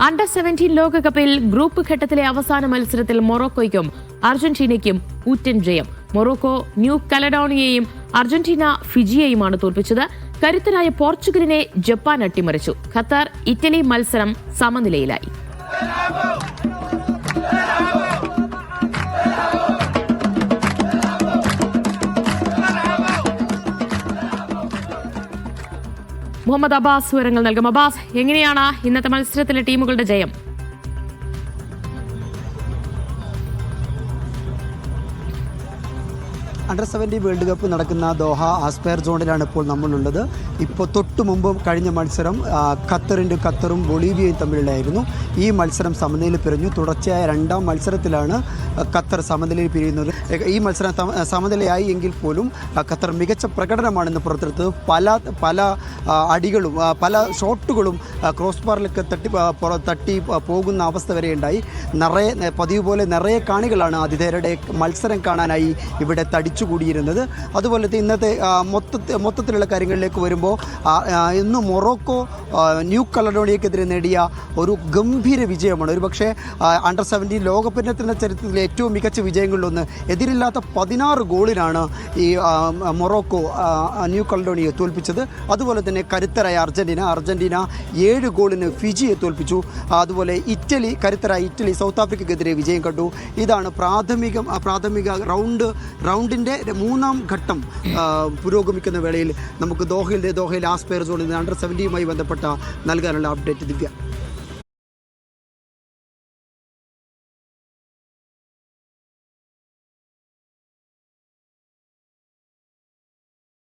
Under seventeen ലോകകപ്പിൽ group ഘട്ടത്തിലെ അവസാന മത്സരത്തിൽ മൊറോക്കോയ്ക്കും അർജന്റീനയ്ക്കും ഊറ്റൻ ജയം. മൊറോക്കോ ന്യൂ കലഡോണിയയും അർജന്റീന ഫിജിയെയുമാണ് തോൽപ്പിച്ചത്. കരുത്തരായ പോർച്ചുഗലിനെ ജപ്പാൻ അട്ടിമറിച്ചു. ഖത്തർ ഇറ്റലി മത്സരം സമനിലയിലായി. മുഹമ്മദ് അബ്ബാസ് വിവരങ്ങൾ നൽകും. അബ്ബാസ് എങ്ങനെയാണ് ഇന്നത്തെ മത്സരത്തിലെ ടീമുകളുടെ ജയം? അണ്ടർ സെവന്റി വേൾഡ് കപ്പ് നടക്കുന്ന ദോഹ ആസ്പയർ സോണിലാണ് ഇപ്പോൾ നമ്മളുള്ളത്. ഇപ്പോൾ തൊട്ട് മുമ്പ് കഴിഞ്ഞ മത്സരം ഖത്തറിന്റെ ഖത്തറും ബൊളീവിയയും തമ്മിലുള്ളായിരുന്നു ഈ മത്സരം സമനിലയിൽ പിരിഞ്ഞു. തുടർച്ചയായ രണ്ടാം മത്സരത്തിലാണ് ഖത്തർ സമനിലയിൽ പിരിയുന്നത്. ഈ മത്സരം സമനിലയായി എങ്കിൽ പോലും ഖത്തർ മികച്ച പ്രകടനമാണെന്ന് പുറത്തെടുത്തത് പല പല അടികളും പല ഷോട്ടുകളും ക്രോസ് ബാറിലൊക്കെ തട്ടി തട്ടി പോകുന്ന അവസ്ഥ വരെ ഉണ്ടായി. നിറയെ പതിവ് പോലെ നിറയെ കാണികളാണ് ആതിഥേയരുടെ മത്സരം കാണാനായി ഇവിടെ തടിച്ചുകൂടിയിരുന്നത് അതുപോലെ തന്നെ ഇന്നത്തെ മൊത്തത്തിൽ മൊത്തത്തിലുള്ള കാര്യങ്ങളിലേക്ക് വരുമ്പോൾ ഇന്ന് മൊറോക്കോ ന്യൂ കലഡോണിയക്കെതിരെ നേടിയ ഒരു ഗംഭീര വിജയമാണ്. ഒരു പക്ഷേ അണ്ടർ സെവന്റീൻ ലോകകപ്പിന്റെ ചരിത്രത്തിലെ ഏറ്റവും മികച്ച വിജയങ്ങളിലൊന്ന് എതിരില്ലാത്ത പതിനാറ് ഗോളിനാണ് ഈ മൊറോക്കോ ന്യൂ കലഡോണിയെ തോൽപ്പിച്ചത്. അതുപോലെ തന്നെ കരുത്തരായ അർജന്റീന അർജന്റീന ഏഴ് ഗോളിന് ഫിജിയെ തോൽപ്പിച്ചു. അതുപോലെ ഇറ്റലി കരുത്തരായ ഇറ്റലി സൗത്ത് ആഫ്രിക്കയ്ക്കെതിരെ വിജയം കണ്ടു. ഇതാണ് പ്രാഥമികം പ്രാഥമിക റൗണ്ട് റൗണ്ടിന്റെ മൂന്നാം ഘട്ടം പുരോഗമിക്കുന്ന വേളയിൽ നമുക്ക് ദോഹയിലെ ദോഹയിലെ ആസ്പെയർ സോണിൽ നിന്ന് അണ്ടർ സെവന്റിയുമായി ബന്ധപ്പെട്ട നൽകാനുള്ള അപ്ഡേറ്റ് ദിവ്യ.